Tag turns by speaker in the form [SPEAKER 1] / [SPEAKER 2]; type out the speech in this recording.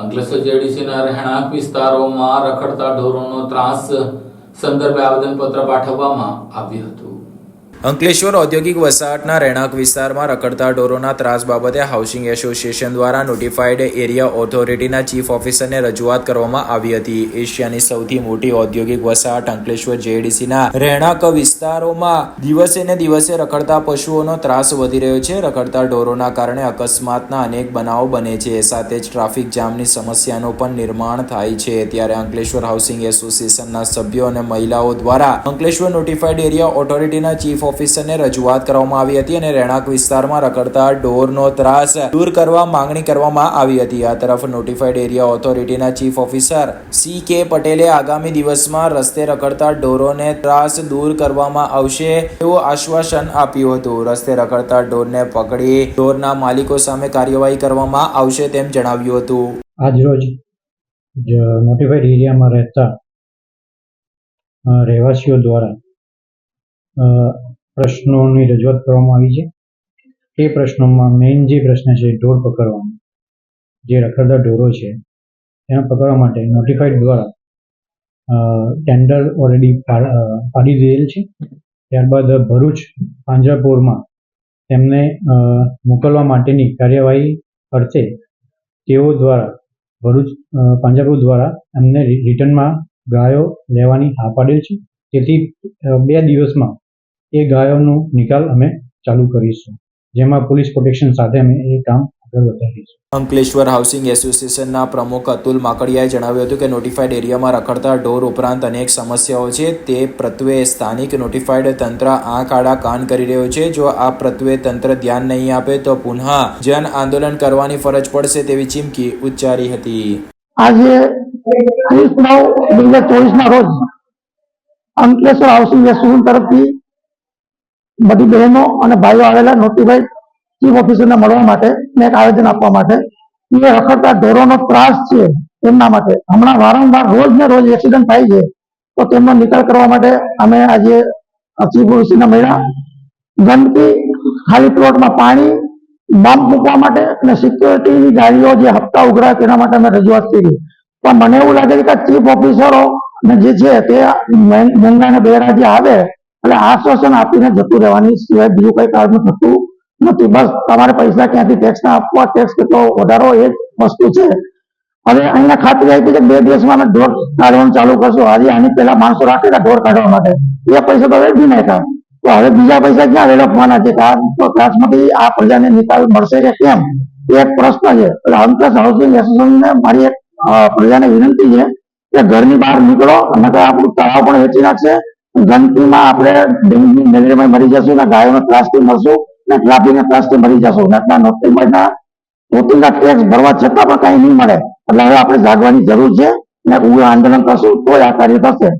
[SPEAKER 1] અંકલેશ્વર જેડીસીના રહેણાંક વિસ્તારોમાં રખડતા ઢોરોનો ત્રાસ સંદર્ભે આવેદનપત્ર પાઠવવામાં આવ્યું હતું.
[SPEAKER 2] અંકલેશ્વર ઔદ્યોગિક વસાહતના રહેણાંક વિસ્તારમાં રખડતા ઢોરોના ત્રાસ બાબતે હાઉસિંગ એસોસિએશન દ્વારા નોટિફાઈડ એરિયા ઓથોરિટીના ચીફ ઓફિસરને રજૂઆત કરવામાં આવી હતી. એશિયાની સૌથી મોટી ઔદ્યોગિક વસાહત અંકલેશ્વર જેડીસીના રહેણાંક વિસ્તારોમાં દિવસે ને દિવસે રખડતા પશુઓનો ત્રાસ વધી રહ્યો છે. રખડતા ઢોરોના કારણે અકસ્માતના અનેક બનાવો બને છે. સાથે જ ટ્રાફિક જામની સમસ્યાનું પણ નિર્માણ થાય છે. ત્યારે અંકલેશ્વર હાઉસિંગ એસોસિએશનના સભ્યો અને મહિલાઓ દ્વારા અંકલેશ્વર નોટિફાઈડ એરિયા ઓથોરિટીના ચીફ ઓફિસરને રજૂઆત કરવામાં આવી હતી અને રહેણાંક વિસ્તારમાં રખડતા ઢોરનો ત્રાસ દૂર કરવા માંગણી કરવામાં આવી હતી. આ તરફ નોટિફાઈડ એરિયા ઓથોરિટીના ચીફ ઓફિસર સી કે પટેલે આગામી દિવસમાં રસ્તે રખડતા ઢોરોને ત્રાસ દૂર કરવામાં આવશે તેવું આશ્વાસન આપ્યું હતું. રસ્તે રખડતા ઢોરને પકડી ઢોરના માલિકો સામે કાર્યવાહી કરવામાં આવશે તેમ જણાવ્યું હતું.
[SPEAKER 3] આજરોજ નોટિફાઈડ એરિયામાં રહેતા રહેવાસીઓ દ્વારા પ્રશ્નોની રજૂઆત કરવામાં આવી છે. એ પ્રશ્નોમાં મેઇન જે પ્રશ્ન છે ઢોર પકડવાનો. જે રખડતા ઢોરો છે એને પકડવા માટે નોટિફાઈડ દ્વારા ટેન્ડર ઓલરેડી પાડી દીધેલ છે. ત્યારબાદ ભરૂચ પાંજરાપોરમાં તેમને મોકલવા માટેની કાર્યવાહી અર્થે તેઓ દ્વારા ભરૂચ અ, દ્વારા એમને રિટર્નમાં ગાયો લેવાની હા પાડેલ છે. તેથી બે દિવસમાં એ ગાયોનો નિકાલ અમે ચાલુ કરીશું. જેમાં પોલીસ પ્રોટેક્શન સાથે અમે એ કામ આગળ વધારીશું.
[SPEAKER 2] અંકલેશ્વર હાઉસિંગ એસોસિએશનના પ્રમુખ અતુલ માકડિયાએ જણાવ્યું હતું કે નોટિફાઈડ એરિયામાં રખડતા ઢોર ઉપરાંત અનેક સમસ્યાઓ છે. તે પ્રત્વે સ્થાનિક નોટિફાઈડ તંત્ર આંખ આડા કાન કરી રહ્યો છે. જો આ પ્રત્વે તંત્ર ધ્યાન નહીં આપે તો પુનઃ જન આંદોલન કરવાની ફરજ પડશે તેવી ચીમકી ઉચ્ચારી હતી.
[SPEAKER 4] આજે ત્રીસ નવ બે હજાર ચોવીસ ના રોજ અંકલેશ્વર હાઉસિંગ એસોસિએશન તરફથી બધી બહેનો અને ભાઈઓ આવેલા નોટિફાઈડ ચીફ ઓફિસરને મળવા માટે ને એક આવેદન આપવા માટે. એ રખડતા ઢોરોનો ત્રાસ છે એમના માટે. હમણાં વારંવાર રોજ ને રોજ એક્સિડન્ટ થાય છે. તો તેમનો નિકાલ કરવા માટે અમે આજે ચીફ ઓફિસરને મળ્યા. ગંદકી, ખાલી પ્લોટમાં પાણી, બમ્પ મૂકવા માટે અને સિક્યોરિટીની ગાડીઓ જે હપ્તા ઉઘરા તેના માટે અમે રજૂઆત કરી. પણ મને એવું લાગે છે કે ચીફ ઓફિસરો ને જે છે તે મહેંગા અને બેરા જે આવે એટલે આશ્વાસન આપીને જતું રહેવાની સિવાય બીજું કઈ કારણ થતું નથી. બસ તમારે પૈસા ક્યાંથી ટેક્સ આપવા? ટેક્સ કેટલો વધારો એ વસ્તુ છે. અને અહીંયા ખાતરી આપી કે બે દિવસમાં ઢોર કાઢવાનું ચાલુ કરશું. આજે આની પહેલા માણસો રાખેલા ઢોર કાઢવા માટે. એ પૈસા તો વેઠી નાખ્યા તો હવે બીજા પૈસા ક્યાં વેડફવાના છે? ત્રાસમાંથી આ પ્રજાને નિકાલ મળશે કે કેમ? એક પ્રશ્ન છે. એટલે અંકલેશ હાઉસિંગ એસોસિએશનને મારી એક પ્રજાને વિનંતી છે કે ઘરની બહાર નીકળો. અને આપણું તળાવ પણ વેચી નાખશે. ગંદકીમાં આપણે ડેન્ગ્યુ મેલેરિયામાં મરી જશું ને ગાયોનો ત્રાસથી મરશું ને ટ્રાફિકના ત્રાસથી મરી જશું. ને એટલા નોટિફાઈડના પોતાના ટેક્સ ભરવા છતાં પણ કઈ નહીં મળે. એટલે હવે આપણે જાગવાની જરૂર છે ને ઉગ્ર આંદોલન કરશું તો આ કાર્ય થશે.